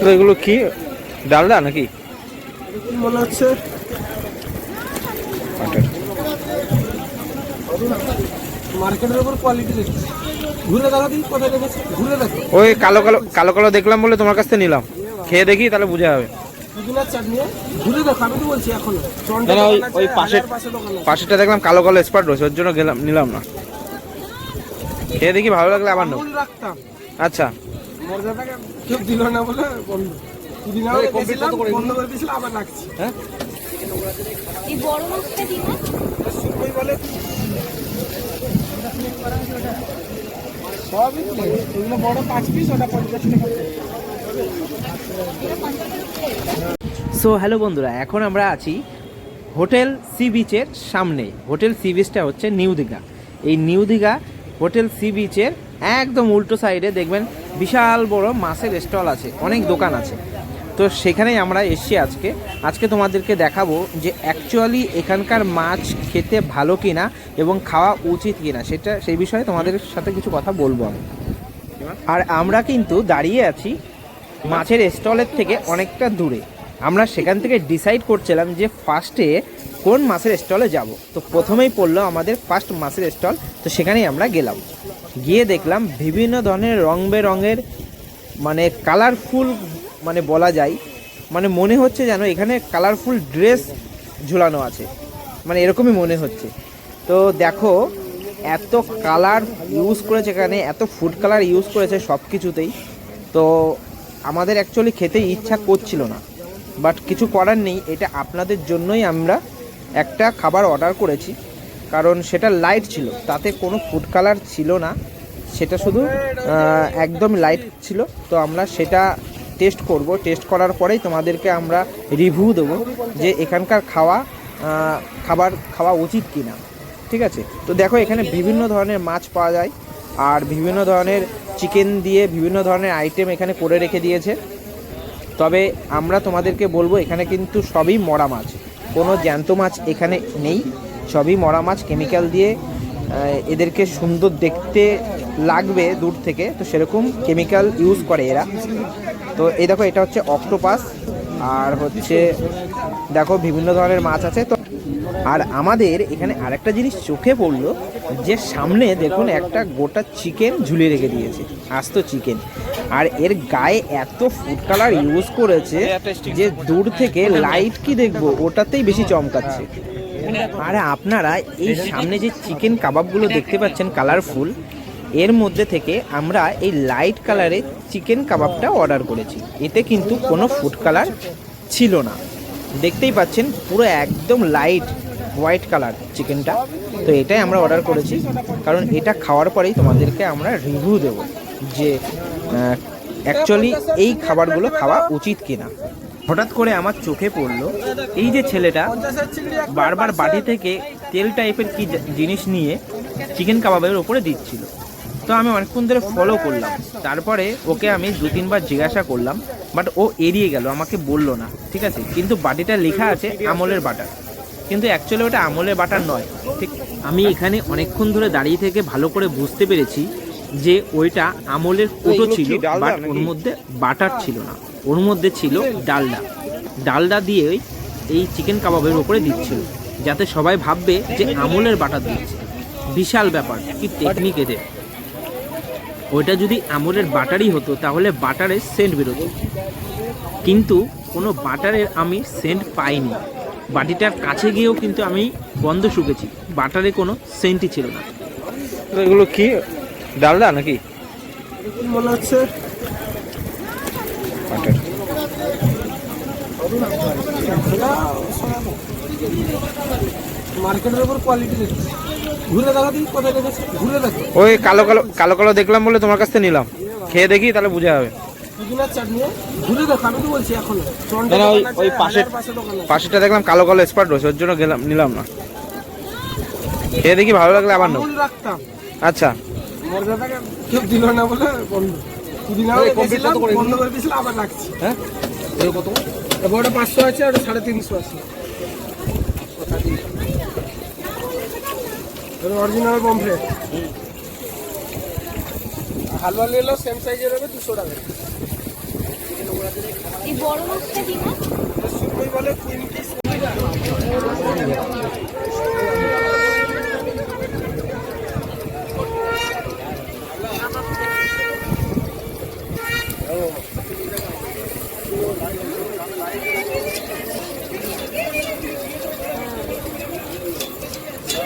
তো এগুলো কি? ডালদা নাকি? মনে হচ্ছে মার্কেটের উপর কোয়ালিটি দেখছি। ঘুরে দেখা দিই কোথায় রেখেছে ঘুরে দেখো। ওই কালো কালো কালো কালো দেখলাম বলে তোমার কাছ থেকে নিলাম। খেয়ে দেখি তাহলে বোঝা যাবে। ঘুরে দেখো আমি তো বলছি এখনও। চন্ডে না, না, ওই- পাশে- দেখলাম কালো কালো স্পট রয়েছে ওর জন্য গেলাম নিলাম না। খেয়ে দেখি ভালো লাগলে আবার নেব। আচ্ছা। মর্যাদাকে কেউ দিল না বলে বন্ধ পুদিনা রেখেছিলাম বন্ধ করে দিয়েছিলাম আবার রাখছি। হ্যাঁ? এই বড় মাছটা দিন সুরমই বলে সবই এগুলো বড় পাঁচ পিস ওটা পঞ্চাশ টাকা। সো হ্যালো বন্ধুরা এখন আমরা আছি হোটেল সি বিচের সামনে। হোটেল সি বিচটা হচ্ছে নিউ দীঘা। এই নিউ দীঘা হোটেল সি বিচের একদম উল্টো সাইডে দেখবেন বিশাল বড় মাছের স্টল আছে, অনেক দোকান আছে। তো সেখানেই আমরা এসছি আজকে। আজকে তোমাদেরকে দেখাবো যে অ্যাকচুয়ালি এখানকার মাছ খেতে ভালো কিনা এবং খাওয়া উচিত কিনা, সেটা সেই বিষয়ে তোমাদের সাথে কিছু কথা বলব আমি। আর আমরা কিন্তু দাঁড়িয়ে আছি মাছের স্টলের থেকে অনেকটা দূরে। আমরা সেখান থেকে ডিসাইড করছিলাম যে ফার্স্টে কোন মাছের স্টলে যাব। তো প্রথমেই পড়ল আমাদের ফার্স্ট মাছের স্টল, তো সেখানেই আমরা গেলাম। গিয়ে দেখলাম বিভিন্ন ধরনের রং বেরঙের মানে কালারফুল মানে বলা যায় মানে মনে হচ্ছে যেন এখানে কালারফুল ড্রেস ঝুলানো আছে। মানে এরকমই মনে হচ্ছে। তো দেখো, এত কালার ইউজ করেছে এখানে, এত ফুড কালার ইউজ করেছে সব কিছুতেই তো আমাদের অ্যাকচুয়ালি খেতে ইচ্ছা করছিল না। বাট কিছু করার নেই, এটা আপনাদের জন্যই আমরা একটা খাবার অর্ডার করেছি। কারণ সেটা লাইট ছিল, তাতে কোনো ফুড কালার ছিল না। সেটা শুধু একদম লাইট ছিল। তো আমরা সেটা টেস্ট করব। টেস্ট করার পরেই তোমাদেরকে আমরা রিভিউ দেবো যে এখানকার খাওয়া খাবার খাওয়া উচিত কি না ঠিক আছে? তো দেখো, এখানে বিভিন্ন ধরনের মাছ পাওয়া যায় আর বিভিন্ন ধরনের চিকেন দিয়ে বিভিন্ন ধরনের আইটেম এখানে করে রেখে দিয়েছে। তবে আমরা তোমাদেরকে বলব, এখানে কিন্তু সবই মরা মাছ। কোনো জ্যান্ত মাছ এখানে নেই। সবই মরা মাছ কেমিক্যাল দিয়ে এদেরকে সুন্দর দেখতে লাগবে দূর থেকে। তো সেরকম কেমিক্যাল ইউজ করে এরা। তো এই দেখো এটা হচ্ছে অক্টোপাস আর হচ্ছে দেখো বিভিন্ন ধরনের মাছ আছে। তো আর আমাদের এখানে আরেকটা জিনিস চোখে পড়ল যে সামনে দেখুন একটা গোটা চিকেন ঝুলিয়ে রেখে দিয়েছে আস্ত চিকেন আর এর গায়ে এত ফুড কালার ইউজ করেছে যে দূর থেকে লাইট কি দেখব ওটাতেই বেশি চমকাচ্ছে। আর আপনারা এই সামনে যে চিকেন কাবাবগুলো দেখতে পাচ্ছেন কালারফুল এর মধ্যে থেকে আমরা এই লাইট কালারের চিকেন কাবাবটা অর্ডার করেছি। এতে কিন্তু কোনো ফুড কালার ছিল না। দেখতেই পাচ্ছেন পুরো একদম লাইট হোয়াইট কালার চিকেনটা তো এটাই আমরা অর্ডার করেছি। কারণ এটা খাওয়ার পরেই তোমাদেরকে আমরা রিভিউ দেব যে অ্যাকচুয়ালি এই খাবারগুলো খাওয়া উচিত কিনা। হঠাৎ করে আমার চোখে পড়ল এই যে ছেলেটা বারবার বাটি থেকে তেল টাইপের কি জিনিস নিয়ে চিকেন কাবাবের ওপরে দিচ্ছিল। তো আমি অনেকক্ষণ ধরে ফলো করলাম। তারপরে ওকে আমি দু তিনবার জিজ্ঞাসা করলাম বাট ও এড়িয়ে গেল আমাকে বলল না ঠিক আছে? কিন্তু বাটিটা লেখা আছে আমলের বাটার। কিন্তু অ্যাকচুয়ালি ওটা আমলের বাটার নয় ঠিক? আমি এখানে অনেকক্ষণ ধরে দাঁড়িয়ে থেকে ভালো করে বুঝতে পেরেছি যে ওইটা আমলের কোটো ছিল বাট ওর মধ্যে বাটার ছিল না। ওর মধ্যে ছিল ডালডা। ডালডা দিয়েই এই চিকেন কাবাবের ওপরে দিচ্ছিল যাতে সবাই ভাববে যে আমলের বাটার দিচ্ছে। বিশাল ব্যাপার কি টেকনিক এদের। ওইটা যদি আমলের বাটারই হতো তাহলে বাটারের সেন্ট বেরোতো। কিন্তু কোনো বাটারের আমি সেন্ট পাইনি। বাটিটার কাছে গিয়েও কিন্তু আমি গন্ধ শুকেছি। বাটারে কোনো সেন্টই ছিল না। এগুলো কি ডালডা নাকি? মনে হচ্ছে বাটার মার্কেটের উপর কোয়ালিটি দেখছি ঘুরে দেখা কোথায় রেখেছে ঘুরে দেখো। ওই কালো কালো কালো কালো দেখলাম বলে তোমার কাছ থেকে নিলাম। খেয়ে দেখি তাহলে বোঝা যাবে। পুদিনার চাটনি। ঘুরে দেখো আমি তো বলছি এখনও। চন্ডে না, না, ওই- দোকান আছে, ওই পাশে- হাজার পাশে দোকান আছে। পাশেরটা দেখলাম কালো কালো স্পট রয়েছে ওর জন্য গেলাম নিলাম না। খেয়ে দেখি ভালো লাগলে আবার নেব। আচ্ছা। কেউ দিল না বলে বন্ধ। পুদিনা বন্ধ করে দিয়েছিলাম আবার রাখছি হ্যাঁ? কত? ওটা পাঁচশো আছে আর সাড়ে তিনশো আছে। অরিজিনাল পমফ্রেট হালুয়া নিলেও সেম সাইজের হবে দুশো টাকা। এই বড় মাছটা দিন